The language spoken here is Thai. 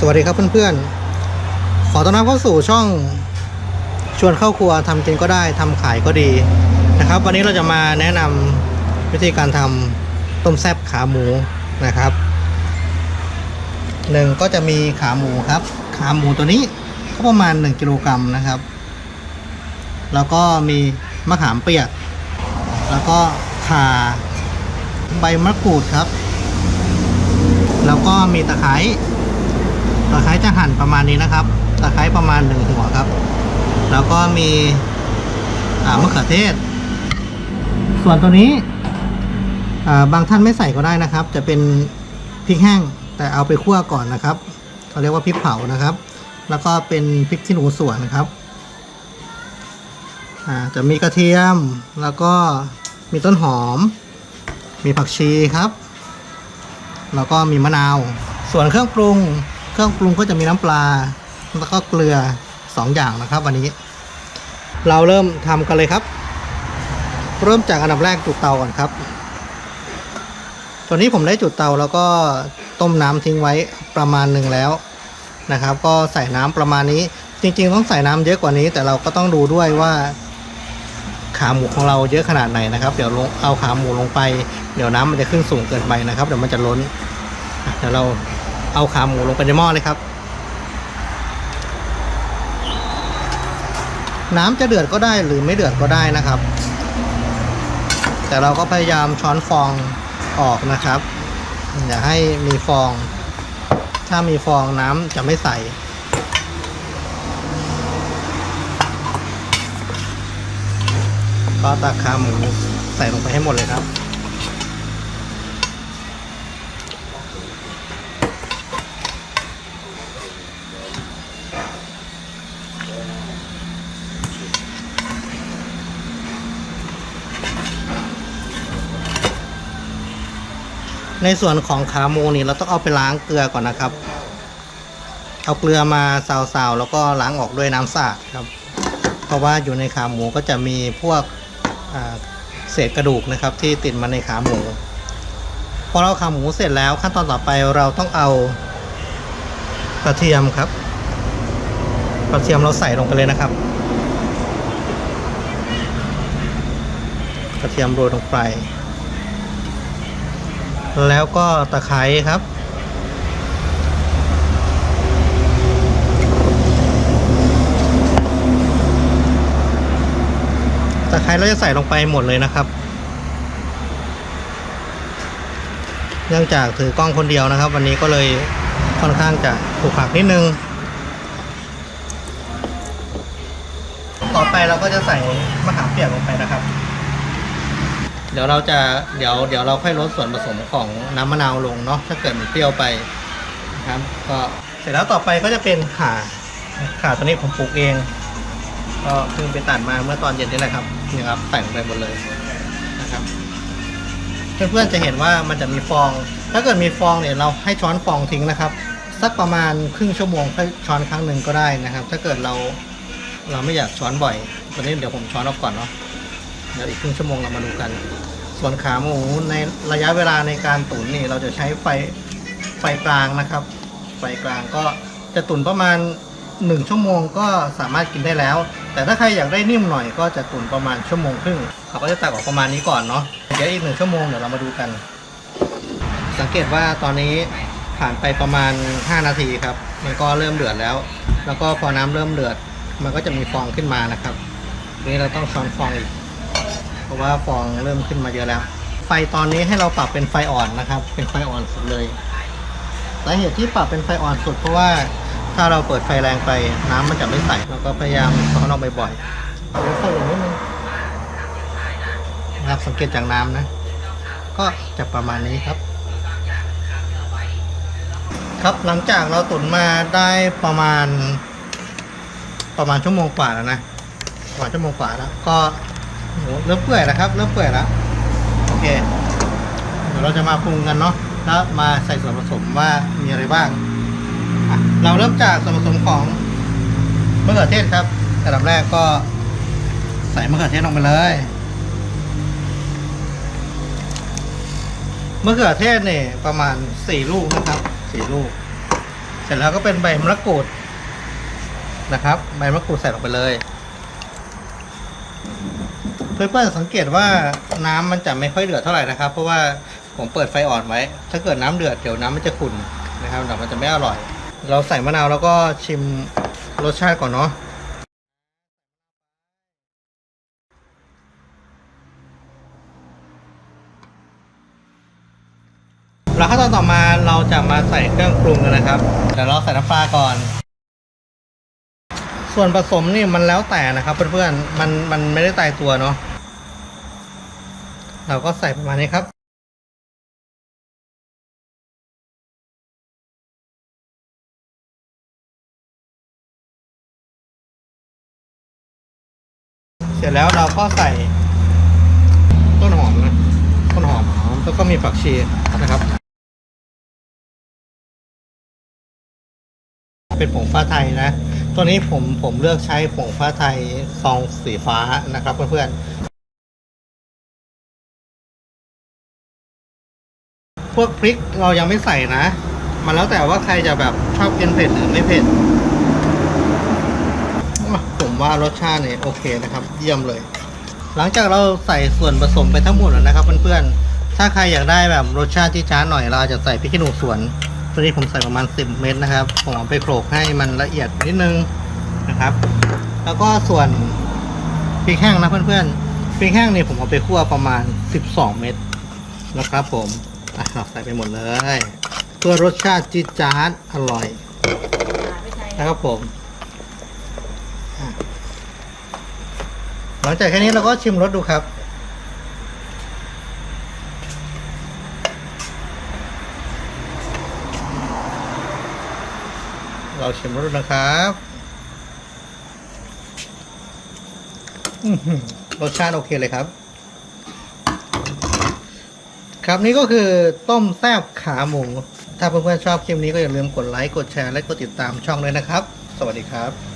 สวัสดีครับเพื่อนๆ ขอต้อนรับเข้าสู่ช่องชวนเข้าครัวทำกินก็ได้ทำขายก็ดีนะครับ วันนี้เราจะมาแนะนำวิธีการทำต้มแซ่บขาหมูนะครับหนึ่งก็จะมีขาหมูครับ ขาหมูตัวนี้ก็ประมาณ 1กิโลกรัมนะครับ แล้วก็มีมะขามเปียก แล้วก็ข่าใบมะกรูดครับ แล้วก็มีตะไคร้ ตะไคร้จะหั่นประมาณนี้นะครับ ตะไคร้ประมาณหนึ่งหัวครับ แล้วก็มีอามะเขือเทศ ส่วนตัวนี้บางท่านไม่ใส่ก็ได้นะครับ จะเป็นพริกแห้งแต่เอาไปคั่วก่อนนะครับเขาเรียกว่าพริกเผานะครับ แล้วก็เป็นพริกขี้หนูสวนนะครับจะมีกระเทียมแล้วก็มีต้นหอม มีผักชีครับ แล้วก็มีมะนาว ส่วนเครื่องปรุง เครื่องปรุงก็จะมีน้ำปลา แล้วก็เกลือสองอย่างนะครับ วันนี้ เราเริ่มทำกันเลยครับ เริ่มจากอันดับแรกจุดเตาก่อนครับตัวนี้ผมได้จุดเตาแล้วก็ต้มน้ำทิ้งไว้ประมาณหนึ่งแล้วนะครับ ก็ใส่น้ำประมาณนี้ จริง ๆ ต้องใส่น้ำเยอะกว่านี้ แต่เราก็ต้องดูด้วยว่าขาหมูของเราเยอะขนาดไหนนะครับ เดี๋ยวลงเอาขาหมูลงไป เดี๋ยวน้ำมันจะขึ้นสูงเกินไปนะครับ เดี๋ยวมันจะล้น เดี๋ยวเรา เอาขาหมูลงไปในหม้อเลยครับ น้ำจะเดือดก็ได้หรือไม่เดือดก็ได้นะครับ แต่เราก็พยายามช้อนฟองออกนะครับ อย่าให้มีฟอง ถ้ามีฟองน้ำจะไม่ใสก็ตักขาหมูใส่ลงไปให้หมดเลยครับ ในส่วนของขาหมูนี่เราต้องเอาไปล้างเกลือก่อนนะครับ เอาเกลือมาซาวๆแล้วก็ล้างออกด้วยน้ำสะอาดครับ เพราะว่าอยู่ในขาหมูก็จะมีพวกเศษกระดูกนะครับ ที่ติดมาในขาหมูพอเราขาหมูเสร็จแล้วขั้นตอนต่อไปเราต้องเอากระเทียมครับ กระเทียมเราใส่ลงไปเลยนะครับ กระเทียมโรยลงไป แล้วก็ตะไคร้ครับ ตะไคร้เราจะใส่ลงไปหมดเลยนะครับ เนื่องจากถือกล้องคนเดียวนะครับ วันนี้ก็เลยค่อนข้างจะถูกผักนิดนึง ต่อไปเราก็จะใส่มะขามเปียกลงไปนะครับ ดี๋ยวเราจะเดี๋ยวเดี๋ยวเราค่อยลดส่วนผสมของน้ำมะนาวลงเนาะถ้าเกิดมันเปรี้ยวไปนะครับ ก็เสร็จแล้วต่อไปก็จะเป็นข่าข่าตัวนี้ผมปลูกเอง ก็เพิ่งไปตัดมาเมื่อตอนเย็นนี่แหละครับนี่ครับแต่งไปหมดเลยนะครับเพื่อนๆจะเห็นว่ามันจะมีฟอง ถ้าเกิดมีฟองเนี่ยเราให้ช้อนฟองทิ้งนะครับ สักประมาณครึ่งชั่วโมงค่อยช้อนครั้งหนึ่งก็ได้นะครับ ถ้าเกิดเราเราไม่อยากช้อนบ่อยตอนนี้เดี๋ยวผมช้อนออกก่อนเนาะเดี๋ยวอีกครึ่งชั่วโมงเรามาดูกัน ส่วนขาหมูในระยะเวลาในการตุ๋นนี่เราจะใช้ไฟไฟกลางนะครับ ไฟกลางก็จะตุ๋นประมาณหนึ่งชั่วโมงก็สามารถกินได้แล้ว แต่ถ้าใครอยากได้นิ่มหน่อยก็จะตุ๋นประมาณชั่วโมงครึ่งเขาก็จะตักออกประมาณนี้ก่อนเนาะเดี๋ยวอีกหนึ่งชั่วโมงเดี๋ยวเรามาดูกัน สังเกตว่าตอนนี้ผ่านไปประมาณ 5 นาทีครับ มันก็เริ่มเดือดแล้ว แล้วก็พอน้ำเริ่มเดือด มันก็จะมีฟองขึ้นมานะครับ นี้เราต้องช้อนฟองอีก เพราะว่าฟองเริ่มขึ้นมาเยอะแล้ว ไฟตอนนี้ให้เราปรับเป็นไฟอ่อนนะครับ เป็นไฟอ่อนสุดเลยสาเหตุที่ปรับเป็นไฟอ่อนสุดเพราะว่าถ้าเราเปิดไฟแรงไปน้ำมันจะไม่ใสเราก็พยายามช้อนออกบ่อยๆเอาไฟอย่างนี้นึงนะครับสังเกตจากน้ำนะ ก็จะประมาณนี้ครับ ครับหลังจากเราตุ๋นมาได้ประมาณ ประมาณชั่วโมงกว่าแล้วนะประมาณชั่วโมงกว่าแล้วก็ โหเริ่มเปื่อยแล้วครับ เริ่มเปื่อยแล้วโอเค เดี๋ยวเราจะมาปรุงกันเนาะแล้วมาใส่ส่วนผสมว่ามีอะไรบ้างอะเราเริ่มจากส่วนผสมของมะเขือเทศครับอันดับแรกก็ใส่มะเขือเทศลงไปเลยมะเขือเทศเนี่ยประมาณสี่ลูกนะครับสี่ลูก เสร็จแล้วก็เป็นใบมะกรูดนะครับ ใบมะกรูดใส่ลงไปเลย เพื่อนๆสังเกตว่าน้ำมันจะไม่ค่อยเดือดเท่าไหร่นะครับ เพราะว่าผมเปิดไฟอ่อนไว้ ถ้าเกิดน้ำเดือดเดี๋ยวน้ำมันจะขุ่นนะครับเดี๋ยวมันจะไม่อร่อย เราใส่มะนาวแล้วก็ชิมรสชาติก่อนเนาะแล้วขั้นตอนต่อมาเราจะมาใส่เครื่องปรุงกันนะครับ เดี๋ยวเราใส่น้ำปลาก่อน ส่วนผสมนี่มันแล้วแต่นะครับเพื่อนๆ มันมันไม่ได้ตายตัวเนาะ เราก็ใส่ประมาณนี้ครับ เสร็จแล้วเราก็ใส่ต้นหอมนะ ต้นหอมแล้วก็มีผักชีนะครับ เป็นผงฟ้าไทยนะ ตัวนี้ผมผมเลือกใช้ผงฟ้าไทยซองสีฟ้านะครับเพื่อนๆ พวกพริกเรายังไม่ใส่นะ มันแล้วแต่ว่าใครจะแบบชอบกินเผ็ดหรือไม่เผ็ด ผมว่ารสชาติเนี่ยโอเคนะครับ เยี่ยมเลย หลังจากเราใส่ส่วนผสมไปทั้งหมดแล้วนะครับเพื่อนๆ ถ้าใครอยากได้แบบรสชาติที่จ้าหน่อยเราจจะใส่พริกขี้หนูสวน ตัวนี้ผมใส่ประมาณ 10 เม็ดนะครับ ผมเอาไปโขลกให้มันละเอียดนิดนึงนะครับ แล้วก็ส่วนพริกแห้งนะเพื่อนๆพริกแห้งนี่ผมเอาไปคั่วประมาณ 12 เม็ดนะครับ ผมอะเราใส่ไปหมดเลย เพื่อรสชาติจี๊ดจ๊าดอร่อยนะครับผมหลังจากแค่นี้เราก็ชิมรสดูครับ เราชิมรสนะครับรสชาติโอเคเลยครับ ครับนี่ก็คือต้มแซบขาหมู ถ้าเพื่อนๆชอบคลิปนี้ก็อย่าลืมกดไลค์ กดแชร์ และกดติดตามช่องด้วยนะครับ สวัสดีครับ